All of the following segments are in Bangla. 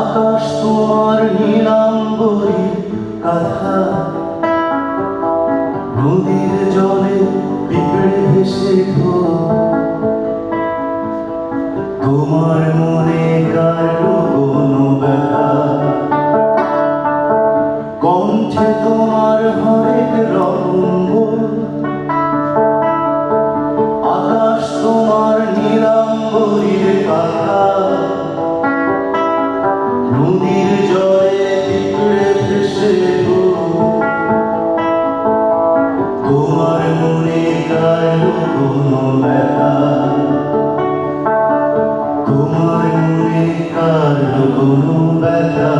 আকাশ তোমার নীলাম্বরী কথা নদীর জলে পিঁপড়ে ভেসে তোমার মনে কারও কোনো ব্যথা কণ্ঠে তোমার হরেক রকম ব্যথা তোমার মনে কারও কোনো ব্যথা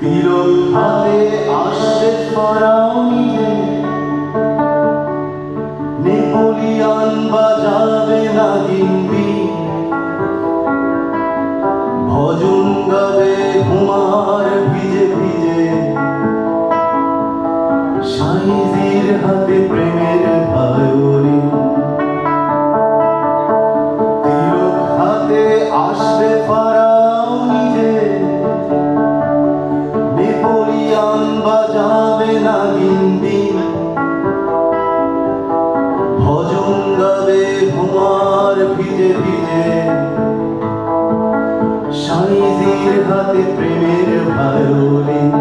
তিলক হাতে আসবে ফরাও নিজে নেপোলিয়ান বাজাবে না সাইজির হাতে প্রেমের ভায়োলিন।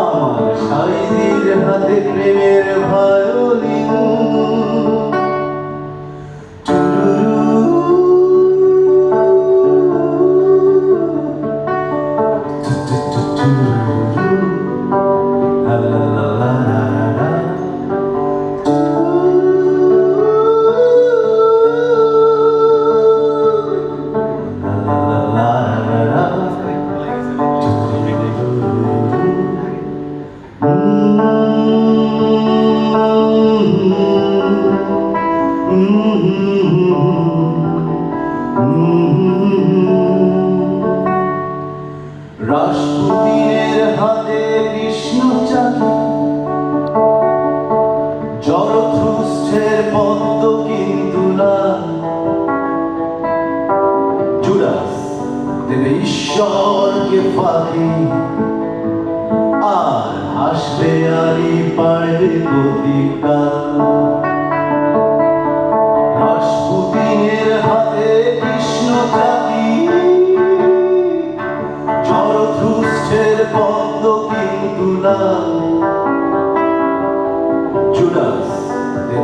আমার সাইজির হাতে প্রেমের ভায়োলিন। রাষ্ট্রপতির হাতে কৃষ্ণ চাকি জরথুষ্ঠের পদ্ম কিন্তু না জুডাস দেবে ঈশ্বরকে ফাঁকি। আর হাসবে আরি পারবে প্রতিকার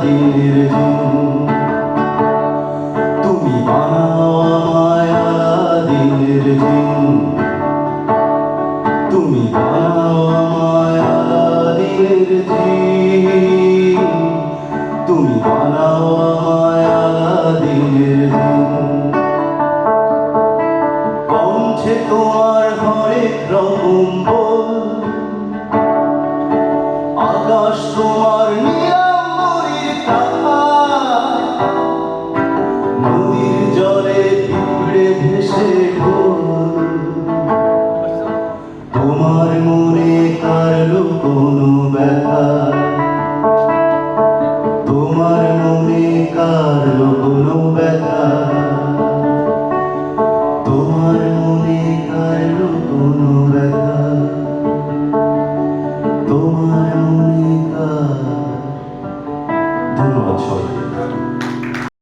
আলাদিনের জিন তুমি বানাও জিন তুমি বানাও জিন তুমি বানাও জিন কণ্ঠে তোমার হরেক রকম আকাশ তোমার